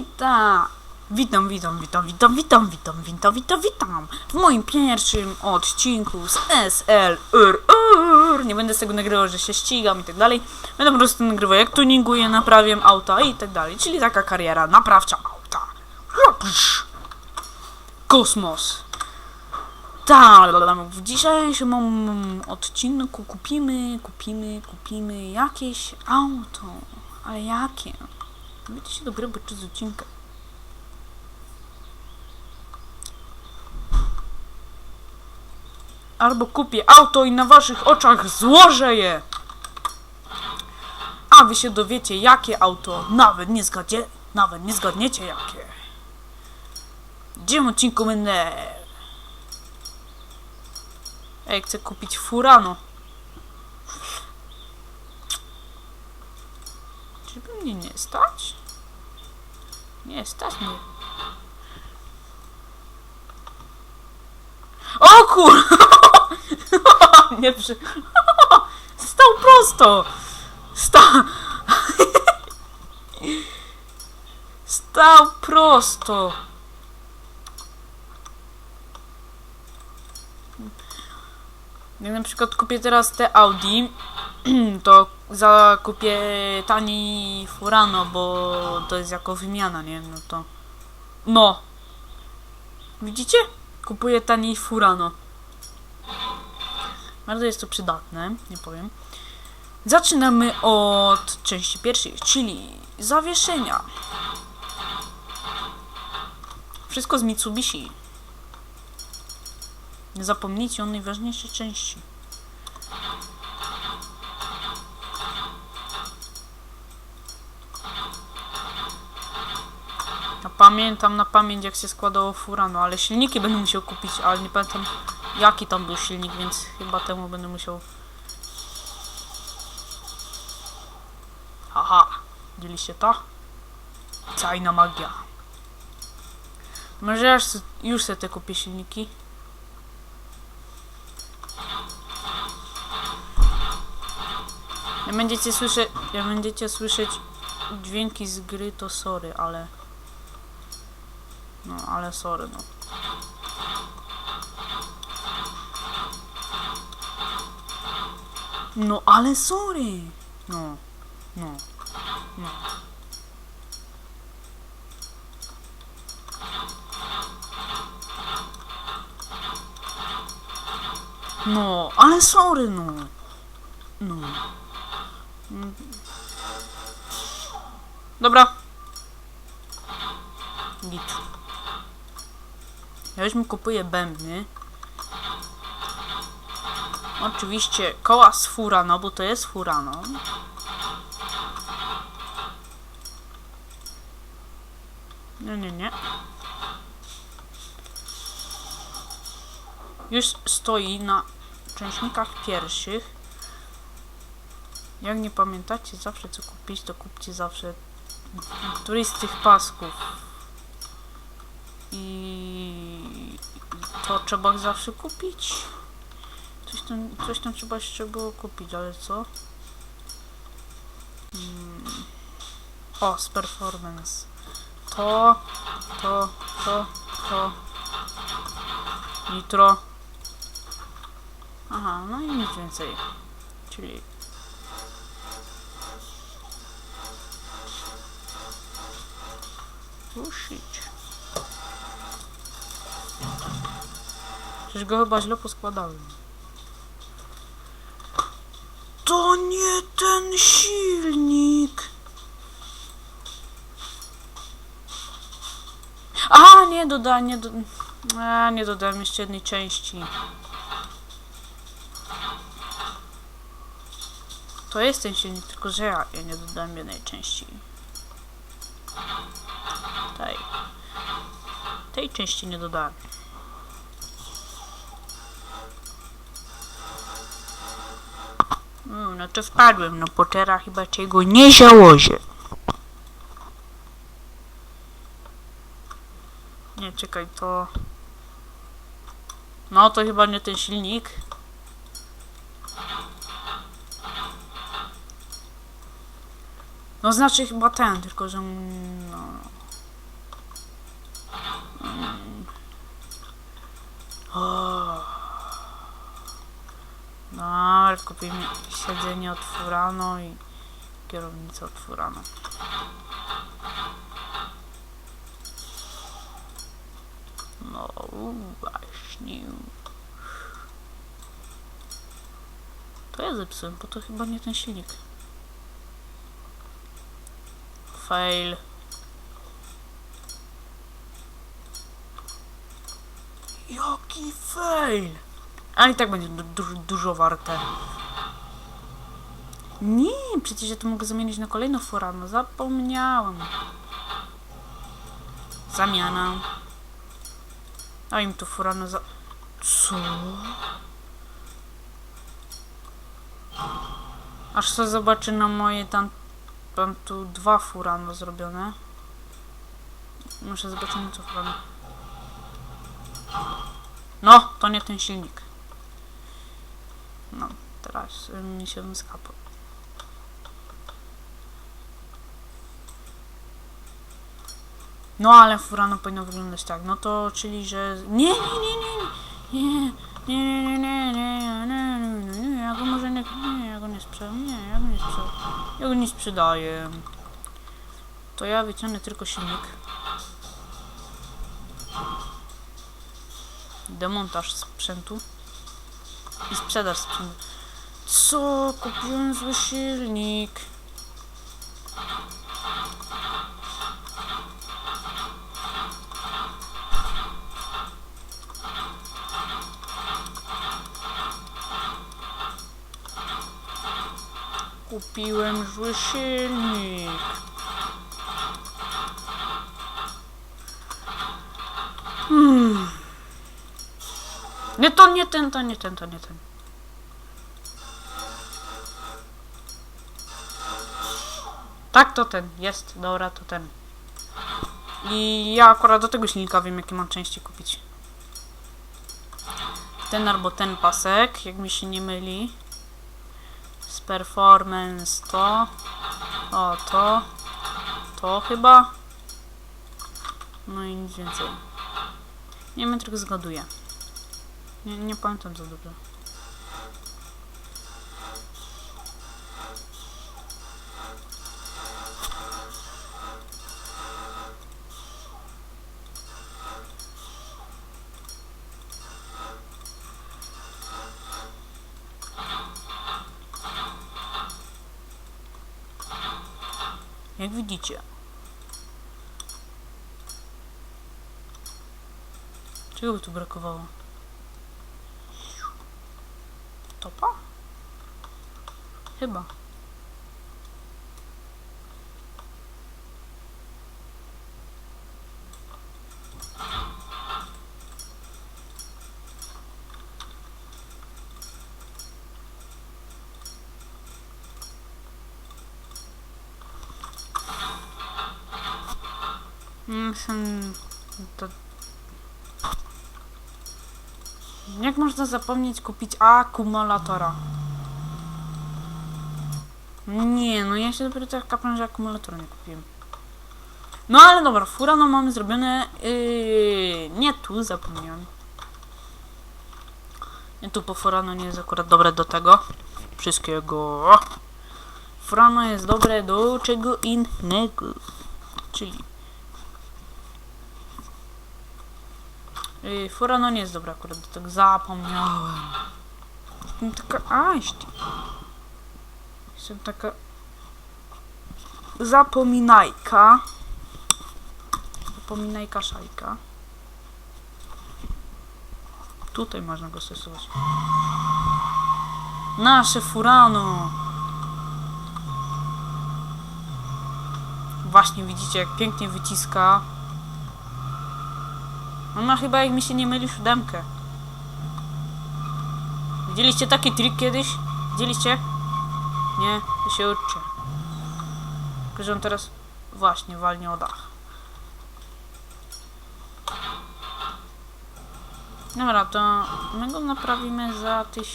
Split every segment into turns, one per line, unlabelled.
Witam! Witam, witam, witam, witam, witam, witam, witam, witam, witam! W moim pierwszym odcinku z SLRR. Nie będę z tego nagrywał, że się ścigam i tak dalej. Będę po prostu nagrywał jak tuninguję, naprawiam auta i tak dalej. Czyli taka kariera naprawcza auta. Kosmos. Tak, w dzisiejszym odcinku kupimy, kupimy, kupimy jakieś auto. Ale jakie? Się dopiero podczas odcinka. Albo kupię auto i na waszych oczach złożę je. A wy się dowiecie jakie auto. Nawet nie zgadzie, nawet nie zgadniecie jakie. Dzisiejszym odcinku będę... Ej, chcę kupić Furano. Czy by mnie nie stać? Nie stać mnie. O kur... nie przy... Stał prosto! Stał... Stał prosto! Jak na przykład kupię teraz te Audi, to zakupię tani Furano, bo to jest jako wymiana, nie? No to... No! Widzicie? Kupuję taniej Furano. Bardzo jest to przydatne, nie powiem. Zaczynamy od części pierwszej, czyli zawieszenia. Wszystko z Mitsubishi. Nie zapomnijcie o najważniejszej części. Pamiętam na pamięć jak się składało Furano, ale silniki będę musiał kupić, ale nie pamiętam jaki tam był silnik, więc chyba temu będę musiał... Haha, widzieliście to? Cajna magia. Może ja już, już sobie te kupię silniki. Jak będziecie słyszeć, jak będziecie słyszeć dźwięki z gry, to sorry, ale... No, ale sorry, no. No, ale sorry! No, no, no. No, ale sorry, no. No. Mm. Dobra. Git. Ja już mi kupuję bębny. Oczywiście koła z Furano, bo to jest Furano. Nie, nie, nie. Już stoi na częśnikach pierwszych. Jak nie pamiętacie zawsze co kupić, to kupcie zawsze któryś z tych pasków. I to trzeba zawsze kupić. Coś tam, coś tam trzeba jeszcze było kupić, ale co? Hmm. O, z performance. To, to, to, to. Nitro. Aha, no i nic więcej. Czyli Ruszyć. Przecież go chyba źle poskładałem. To nie ten silnik. A, nie dodałem, nie, do... A, nie dodałem jeszcze jednej części. To jest ten silnik, tylko że ja, ja nie dodałem jednej części. Tej. Tej części nie dodałem. no to wpadłem, no Pottera chyba czego nie żałozie. Nie, czekaj, to... No, to chyba nie ten silnik. No znaczy chyba ten, tylko że... No. O. No, kupimy siedzenie od Furano i kierownicę od Furano. No właśnie. To ja zepsułem, bo to chyba nie ten silnik. Fail. Jaki fail! A i tak będzie du du dużo warte. Nie, przecież ja to mogę zamienić na kolejną Furano. Zapomniałem. Zamiana. A im tu Furano za... Co? Aż co zobaczy na moje tam... Mam tu dwa Furano zrobione. Muszę zobaczyć na co Furano. No, to nie ten silnik. No, teraz y, mi się skapał. No, ale Furano powinno wyglądać tak. No to, czyli, że... Nie, nie, nie, nie, nie, nie, nie, nie, nie, nie, nie, nie, nie, nie, ja go może nie, nie, ja go nie sprzedam, nie, ja go nie sprzedam, ja go nie sprzedaję. To ja wyciągnę tylko silnik. Demontaż sprzętu i sprzedaż sprzętu. Co? Kupiłem zły silnik. Kupiłem zły silnik. Hmm. Nie to, nie ten, to nie ten, to nie ten. Tak, to ten. Jest, dobra, to ten. I ja akurat do tego silnika wiem, jakie mam części kupić. Ten albo ten pasek, jak mi się nie myli. Performance to. O, to. To chyba. No i nic więcej. Nie wiem, tylko zgaduję. Nie, nie pamiętam za dobrze. Jak widzicie. Czego tu brakowało? Topa? Chyba. Hmm, to... Jak można zapomnieć kupić akumulatora? Nie, no ja się dopiero tak kapłem, że akumulatora nie kupiłem. No ale dobra, Furano mamy zrobione... Yy, nie tu, zapomniałem. Nie tu, bo Furano nie jest akurat dobre do tego. Wszystkiego. Furano jest dobre do czego innego. Czyli Yy, Furano nie jest dobra akurat tego. Zapomniałem. Jestem taka... Aść. Jestem taka... Zapominajka. Zapominajka szajka. Tutaj można go stosować. Nasze Furano. Właśnie widzicie jak pięknie wyciska. On ma chyba, jak mi się nie myli, siódemkę. Widzieliście taki trik kiedyś? Widzieliście? Nie? To się uczcie. Tylko, że on teraz właśnie walnie o dach. Dobra, to my go naprawimy za tyś...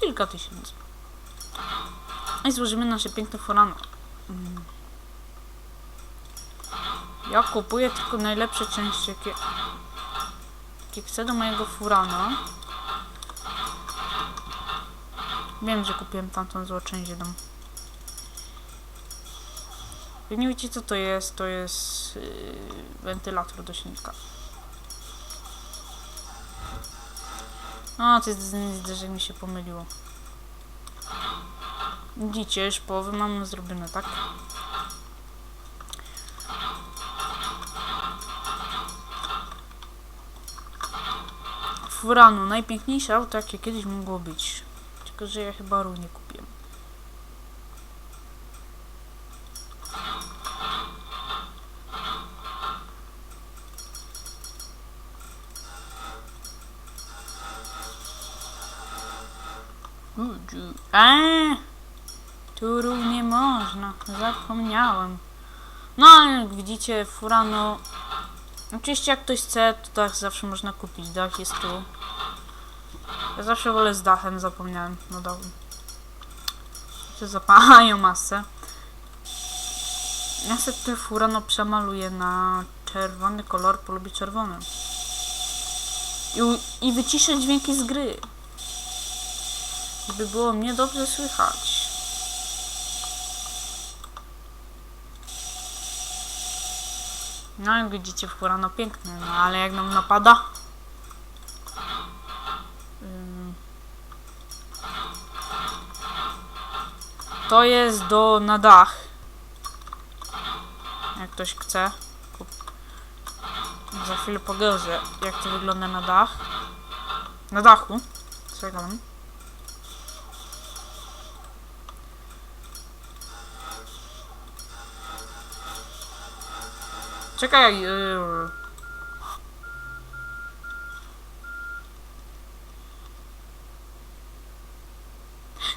kilka tysięcy. I złożymy nasze piękne forano. Mm. Ja kupuję tylko najlepsze części, jakie, jakie chcę do mojego furana. Wiem, że kupiłem tamtą złą część jedną. Jak nie wiecie co to jest, to jest yy, wentylator do silnika. A, to jest zderzenie mi się pomyliło. Widzicie, już połowę mamy zrobione, tak? Furano, najpiękniejsze auto jakie kiedyś mogło być. Tylko, że ja chyba ruch nie kupiłem. Eee, tu nie można, zapomniałem. No, ale widzicie, Furano Oczywiście jak ktoś chce, to dach zawsze można kupić. Dach jest tu. Ja zawsze wolę z dachem, zapomniałem. No dobra. Się zapalają masę. Ja sobie tę furano przemaluję na czerwony kolor, polubię czerwony. I, I wyciszę dźwięki z gry. Żeby było mnie dobrze słychać. No jak widzicie furano piękne, no ale jak nam napada? To jest do na dach. Jak ktoś chce. Za chwilę pokażę jak to wygląda na dach. Na dachu Co Czekaj. Yy.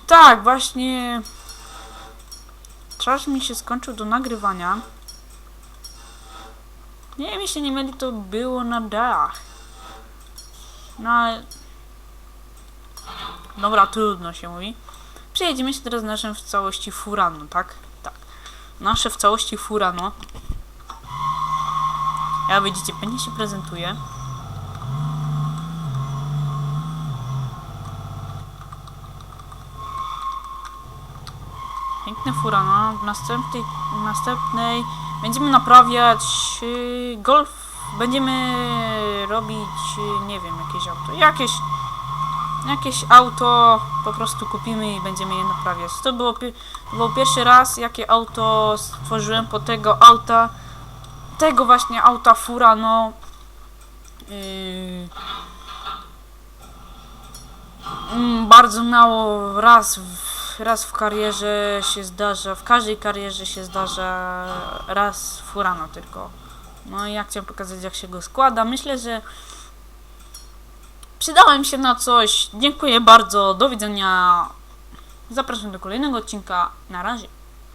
Tak, właśnie. Czas mi się skończył do nagrywania. Nie wiem, jeśli nie mieli, to było na dach. No ale... Dobra, trudno się mówi. Przejedziemy się teraz naszym w całości furano, tak? Tak. Nasze w całości furano. Jak widzicie, pięknie się prezentuje. Piękne furano. W następnej, w następnej będziemy naprawiać yy, golf. Będziemy robić, yy, nie wiem, jakieś auto. Jakieś, jakieś auto po prostu kupimy i będziemy je naprawiać. To, było, to był pierwszy raz, jakie auto stworzyłem po tego auta tego właśnie auta Furano yy, mm, bardzo mało raz w, raz w karierze się zdarza, w każdej karierze się zdarza raz Furano tylko. No i ja chciałem pokazać jak się go składa. Myślę, że przydałem się na coś. Dziękuję bardzo. Do widzenia. Zapraszam do kolejnego odcinka. Na razie.